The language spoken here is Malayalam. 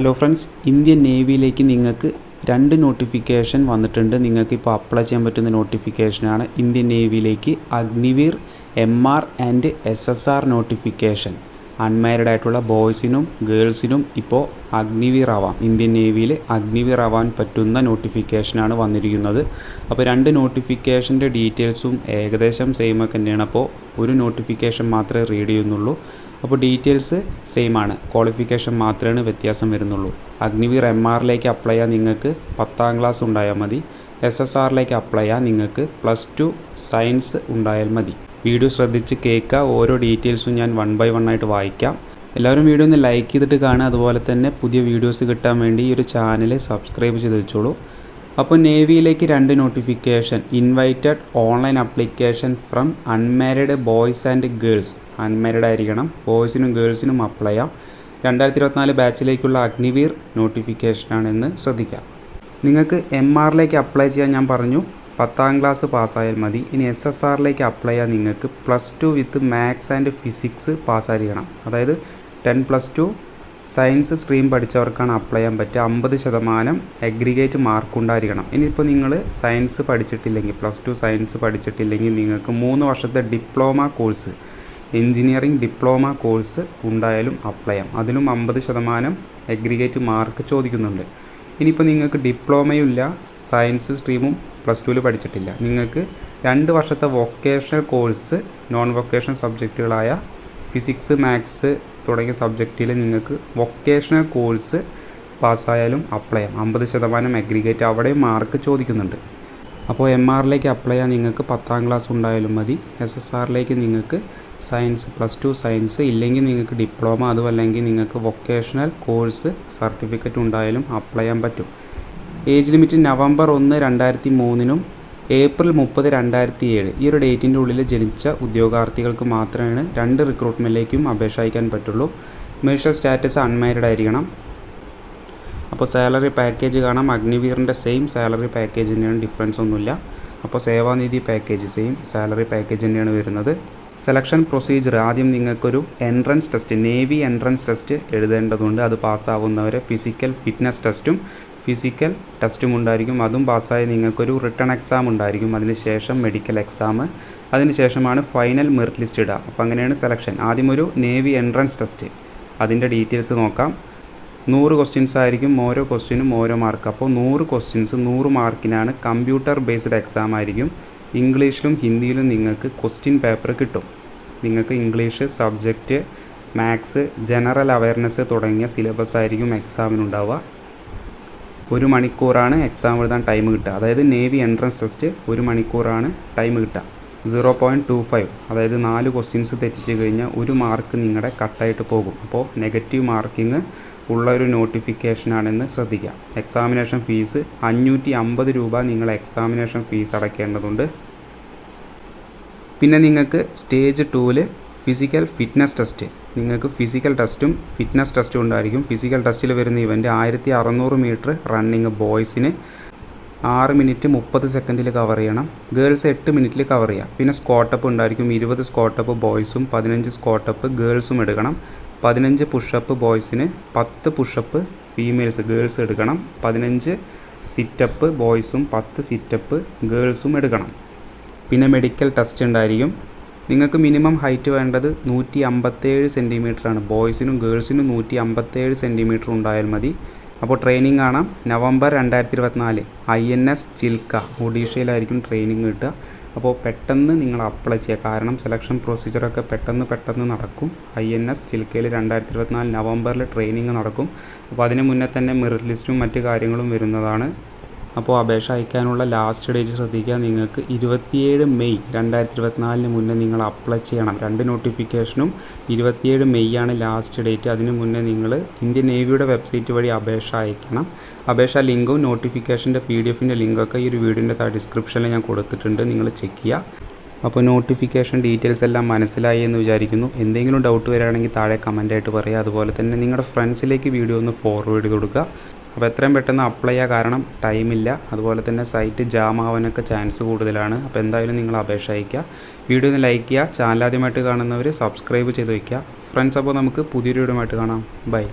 ഹലോ ഫ്രണ്ട്സ് ഇന്ത്യൻ നേവിയിലേക്ക് നിങ്ങൾക്ക് രണ്ട് നോട്ടിഫിക്കേഷൻ വന്നിട്ടുണ്ട്. നിങ്ങൾക്ക് ഇപ്പോൾ അപ്ലൈ ചെയ്യാൻ പറ്റുന്ന നോട്ടിഫിക്കേഷനാണ് Indian നേവിയിലേക്ക് Agniveer M R and S S R notification unmarried ആയിട്ടുള്ള ബോയ്സിനും ഗേൾസിനും ഇപ്പോൾ അഗ്നിവീർ ആവാം. ഇന്ത്യൻ നേവിയിൽ അഗ്നിവീർ ആവാൻ പറ്റുന്ന നോട്ടിഫിക്കേഷനാണ് വന്നിരിക്കുന്നത്. അപ്പോൾ രണ്ട് നോട്ടിഫിക്കേഷന്റെ ഡീറ്റെയിൽസും ഏകദേശം സെയിം ഒക്കെ തന്നെയാണ്. അപ്പോൾ ഒരു നോട്ടിഫിക്കേഷൻ മാത്രമേ റീഡ് ചെയ്യുന്നുള്ളൂ. അപ്പോൾ ഡീറ്റെയിൽസ് സെയിം ആണ് ക്വാളിഫിക്കേഷൻ മാത്രമേ വ്യത്യാസം വരുന്നുള്ളൂ. അഗ്നിവീർ എം ആറിലേക്ക് അപ്ലൈ ചെയ്യാൻ നിങ്ങൾക്ക് പത്താം ക്ലാസ് ഉണ്ടായാൽ മതി. എസ് എസ് ആറിലേക്ക് അപ്ലൈ ചെയ്യാൻ നിങ്ങൾക്ക് പ്ലസ് ടു സയൻസ് ഉണ്ടായാൽ മതി. വീഡിയോ ശ്രദ്ധിച്ച് കേൾക്കുക. ഓരോ ഡീറ്റെയിൽസും ഞാൻ വൺ ബൈ വൺ ആയിട്ട് വായിക്കാം. എല്ലാവരും വീഡിയോ ഒന്ന് ലൈക്ക് ചെയ്തിട്ട് കാണുക. അതുപോലെ തന്നെ പുതിയ വീഡിയോസ് കിട്ടാൻ വേണ്ടി ഈ ഒരു ചാനൽ സബ്സ്ക്രൈബ് ചെയ്ത് വെച്ചോളൂ. അപ്പോൾ നേവിയിലേക്ക് രണ്ട് notification invited online application from unmarried boys and girls unmarried ആയിരിക്കണം. ബോയ്സിനും ഗേൾസിനും അപ്ലൈ ചെയ്യാം. രണ്ടായിരത്തി ഇരുപത്തിനാല് ബാച്ചിലേക്കുള്ള അഗ്നിവീർ നോട്ടിഫിക്കേഷനാണെന്ന് ശ്രദ്ധിക്കാം. നിങ്ങൾക്ക് എം ആറിലേക്ക് അപ്ലൈ ചെയ്യാൻ ഞാൻ പറഞ്ഞു. പത്താം ക്ലാസ് പാസ്സായാൽ മതി. ഇനി എസ് എസ് ആറിലേക്ക് അപ്ലൈ ചെയ്യാൻ നിങ്ങൾക്ക് plus two with maths and physics പാസ്സായിരിക്കണം അതായത് ten plus two science stream പഠിച്ചവർക്കാണ് apply ചെയ്യാൻ പറ്റുക അമ്പത് ശതമാനം അഗ്രിഗേറ്റ് മാർക്ക് ഉണ്ടായിരിക്കണം. ഇനിയിപ്പോൾ നിങ്ങൾ സയൻസ് പഠിച്ചിട്ടില്ലെങ്കിൽ പ്ലസ് ടു സയൻസ് പഠിച്ചിട്ടില്ലെങ്കിൽ നിങ്ങൾക്ക് മൂന്ന് വർഷത്തെ diploma course engineering diploma course ഉണ്ടായാലും അപ്ലൈ ചെയ്യാം. അതിലും അമ്പത് ശതമാനം അഗ്രിഗേറ്റ് മാർക്ക് ചോദിക്കുന്നുണ്ട്. ഇനിയിപ്പോൾ നിങ്ങൾക്ക് ഡിപ്ലോമയും ഇല്ല സയൻസ് സ്ട്രീമും പ്ലസ് ടുവിൽ പഠിച്ചിട്ടില്ല. നിങ്ങൾക്ക് രണ്ട് വർഷത്തെ വൊക്കേഷണൽ കോഴ്സ് നോൺ വൊക്കേഷണൽ സബ്ജക്റ്റുകളായ ഫിസിക്സ് മാത്സ് തുടങ്ങിയ സബ്ജക്റ്റിൽ നിങ്ങൾക്ക് വൊക്കേഷണൽ കോഴ്സ് പാസ്സായാലും അപ്ലൈ ചെയ്യാം. അമ്പത് ശതമാനം അഗ്രിഗേറ്റ് അവിടെ മാർക്ക് ചോദിക്കുന്നുണ്ട്. അപ്പോൾ എം ആറിലേക്ക് അപ്ലൈ ചെയ്യാൻ നിങ്ങൾക്ക് പത്താം ക്ലാസ് ഉണ്ടായാലും മതി. എസ് എസ് ആറിലേക്ക് നിങ്ങൾക്ക് സയൻസ് പ്ലസ് ടു സയൻസ് ഇല്ലെങ്കിൽ നിങ്ങൾക്ക് ഡിപ്ലോമ അതുമല്ലെങ്കിൽ നിങ്ങൾക്ക് വൊക്കേഷണൽ കോഴ്സ് സർട്ടിഫിക്കറ്റ് ഉണ്ടായാലും അപ്ലൈ ചെയ്യാൻ പറ്റും. ഏജ് ലിമിറ്റ് നവംബർ ഒന്ന് രണ്ടായിരത്തി മൂന്നിനും ഏപ്രിൽ മുപ്പത് രണ്ടായിരത്തി ഏഴ് ഈ ഒരു ഡേറ്റിന്റെ ഉള്ളിൽ ജനിച്ച ഉദ്യോഗാർത്ഥികൾക്ക് മാത്രമാണ് രണ്ട് റിക്രൂട്ട്മെന്റിലേക്കും അപേക്ഷ അയക്കാൻ പറ്റുള്ളൂ. മേഴ്ഷൽ സ്റ്റാറ്റസ് അൺമാരിഡ് ആയിരിക്കണം. അപ്പോൾ സാലറി പാക്കേജ് കാണാം. അഗ്നിവീറിന്റെ സെയിം സാലറി പാക്കേജ് തന്നെയാണ് ഡിഫറൻസ് ഒന്നുമില്ല. അപ്പോൾ Seva Nidhi package same salary package തന്നെയാണ് വരുന്നത്. സെലക്ഷൻ പ്രൊസീജിയർ ആദ്യം നിങ്ങൾക്കൊരു entrance test navy entrance test എഴുതേണ്ടതുണ്ട്. അത് പാസ്സാവുന്നവരെ ഫിസിക്കൽ ഫിറ്റ്നസ് ടെസ്റ്റും ഫിസിക്കൽ ടെസ്റ്റും ഉണ്ടായിരിക്കും. അതും പാസ്സായി നിങ്ങൾക്കൊരു റിട്ടേൺ എക്സാം ഉണ്ടായിരിക്കും. അതിനുശേഷം മെഡിക്കൽ എക്സാം അതിനുശേഷമാണ് ഫൈനൽ മെറിറ്റ് ലിസ്റ്റ് ഇടുക. അപ്പോൾ അങ്ങനെയാണ് സെലക്ഷൻ ആദ്യം ഒരു നേവി എൻട്രൻസ് ടെസ്റ്റ് അതിന്റെ ഡീറ്റെയിൽസ് നോക്കാം. നൂറ് ക്വസ്റ്റ്യൻസ് ആയിരിക്കും ഓരോ ക്വസ്റ്റ്യനും ഓരോ മാർക്ക് അപ്പോൾ നൂറ് ക്വസ്റ്റ്യൻസ് നൂറ് മാർക്കിനാണ് കമ്പ്യൂട്ടർ ബേസ്ഡ് എക്സാം ആയിരിക്കും. ഇംഗ്ലീഷിലും ഹിന്ദിയിലും നിങ്ങൾക്ക് ക്വസ്റ്റ്യൻ പേപ്പർ കിട്ടും. നിങ്ങൾക്ക് English subject maths general awareness തുടങ്ങിയ സിലബസ് ആയിരിക്കും എക്സാമിനുണ്ടാവുക. ഒരു മണിക്കൂറാണ് എക്സാം എഴുതാൻ ടൈം കിട്ടുക. അതായത് നേവി എൻട്രൻസ് ടെസ്റ്റ് ഒരു മണിക്കൂറാണ് ടൈം കിട്ടുക. സീറോ പോയിന്റ് ടു ഫൈവ് അതായത് നാല് ക്വസ്റ്റ്യൻസ് തെറ്റിച്ച് കഴിഞ്ഞാൽ ഒരു മാർക്ക് നിങ്ങളുടെ കട്ടായിട്ട് പോകും. അപ്പോൾ നെഗറ്റീവ് മാർക്കിംഗ് ഉള്ള ഒരു നോട്ടിഫിക്കേഷനാണെന്ന് ശ്രദ്ധിക്കാം. എക്സാമിനേഷൻ ഫീസ് അഞ്ഞൂറ്റി അമ്പത് രൂപ നിങ്ങൾ എക്സാമിനേഷൻ ഫീസ് അടയ്ക്കേണ്ടതുണ്ട്. പിന്നെ നിങ്ങൾക്ക് സ്റ്റേജ് ടൂവിൽ ഫിസിക്കൽ ഫിറ്റ്നസ് ടെസ്റ്റ്. നിങ്ങൾക്ക് ഫിസിക്കൽ ടെസ്റ്റും ഫിറ്റ്നസ് ടെസ്റ്റും ഉണ്ടായിരിക്കും. ഫിസിക്കൽ ടെസ്റ്റിൽ വരുന്ന ഇവന്റ് ആയിരത്തി അറുന്നൂറ് മീറ്റർ റണ്ണിങ് ബോയ്സിന് ആറ് മിനിറ്റ് മുപ്പത് സെക്കൻഡിൽ കവർ ചെയ്യണം. ഗേൾസ് എട്ട് മിനിറ്റിൽ കവർ ചെയ്യാം. പിന്നെ സ്കോട്ടപ്പ് ഉണ്ടായിരിക്കും. ഇരുപത് സ്കോട്ടപ്പ് ബോയ്സും പതിനഞ്ച് സ്കോട്ടപ്പ് ഗേൾസും എടുക്കണം. പതിനഞ്ച് പുഷപ്പ് ബോയ്സിന് പത്ത് പുഷപ്പ് ഫീമെയിൽസ് ഗേൾസ് എടുക്കണം. പതിനഞ്ച് സിറ്റപ്പ് ബോയ്സും പത്ത് സിറ്റപ്പ് ഗേൾസും എടുക്കണം. പിന്നെ മെഡിക്കൽ ടെസ്റ്റ് ഉണ്ടായിരിക്കും. നിങ്ങൾക്ക് മിനിമം ഹൈറ്റ് വേണ്ടത് നൂറ്റി അമ്പത്തേഴ് സെന്റിമീറ്ററാണ് ബോയ്സിനും ഗേൾസിനും നൂറ്റി അമ്പത്തേഴ് സെന്റിമീറ്റർ ഉണ്ടായാൽ മതി. അപ്പോൾ ട്രെയിനിങ് കാണാം. നവംബർ രണ്ടായിരത്തി ഇരുപത്തിനാല് ഐ എൻ എസ് ചിൽക്ക ഒഡീഷയിലായിരിക്കും ട്രെയിനിങ് കിട്ടുക. അപ്പോൾ പെട്ടെന്ന് നിങ്ങൾ അപ്ലൈ ചെയ്യുക. കാരണം സെലക്ഷൻ പ്രൊസീജിയറൊക്കെ പെട്ടെന്ന് പെട്ടെന്ന് നടക്കും. ഐ എൻ എസ് ചിൽക്കയിൽ രണ്ടായിരത്തി ഇരുപത്തിനാല് നവംബറിൽ ട്രെയിനിങ് നടക്കും. അപ്പോൾ അതിന് മുന്നേ തന്നെ മെറിറ്റ് ലിസ്റ്റും മറ്റു കാര്യങ്ങളും വരുന്നതാണ്. അപ്പോൾ അപേക്ഷ അയക്കാനുള്ള ലാസ്റ്റ് ഡേറ്റ് ശ്രദ്ധിക്കുക. നിങ്ങൾക്ക് ഇരുപത്തിയേഴ് മെയ് രണ്ടായിരത്തി ഇരുപത്തിനാലിന് മുന്നേ നിങ്ങൾ അപ്ലൈ ചെയ്യണം. രണ്ട് നോട്ടിഫിക്കേഷനും ഇരുപത്തിയേഴ് മെയ് ആണ് ലാസ്റ്റ് ഡേറ്റ് അതിന് മുന്നേ നിങ്ങൾ ഇന്ത്യൻ നേവിയുടെ വെബ്സൈറ്റ് വഴി അപേക്ഷ അയക്കണം. അപേക്ഷ ലിങ്കും നോട്ടിഫിക്കേഷന്റെ പി ഡി എഫിന്റെ ലിങ്കൊക്കെ ഈ ഒരു വീഡിയോന്റെ ഡിസ്ക്രിപ്ഷനിൽ ഞാൻ കൊടുത്തിട്ടുണ്ട്. നിങ്ങൾ ചെക്ക് ചെയ്യുക അപ്പോൾ നോട്ടിഫിക്കേഷൻ ഡീറ്റെയിൽസ് എല്ലാം മനസ്സിലായി എന്ന് വിചാരിക്കുന്നു. എന്തെങ്കിലും ഡൗട്ട് വരികയാണെങ്കിൽ താഴെ കമന്റായിട്ട് പറയുക അതുപോലെ തന്നെ നിങ്ങളുടെ ഫ്രണ്ട്സിലേക്ക് വീഡിയോ ഒന്ന് ഫോർവേഡ് ചെയ്ത് കൊടുക്കുക. അപ്പോൾ എത്രയും പെട്ടെന്ന് അപ്ലൈ ചെയ്യുക കാരണം ടൈമില്ല അതുപോലെ തന്നെ സൈറ്റ് ജാം ആവാനൊക്കെ ചാൻസ് കൂടുതലാണ്. അപ്പോൾ എന്തായാലും നിങ്ങൾ അപേക്ഷ അയയ്ക്കുക. വീഡിയോ ഒന്ന് ലൈക്ക് ചെയ്യുക. ചാനൽ ആദ്യമായിട്ട് കാണുന്നവർ സബ്സ്ക്രൈബ് ചെയ്ത് വയ്ക്കുക ഫ്രണ്ട്സ് അപ്പോൾ നമുക്ക് പുതിയൊരു വീഡിയോ ആയിട്ട് കാണാം. ബൈ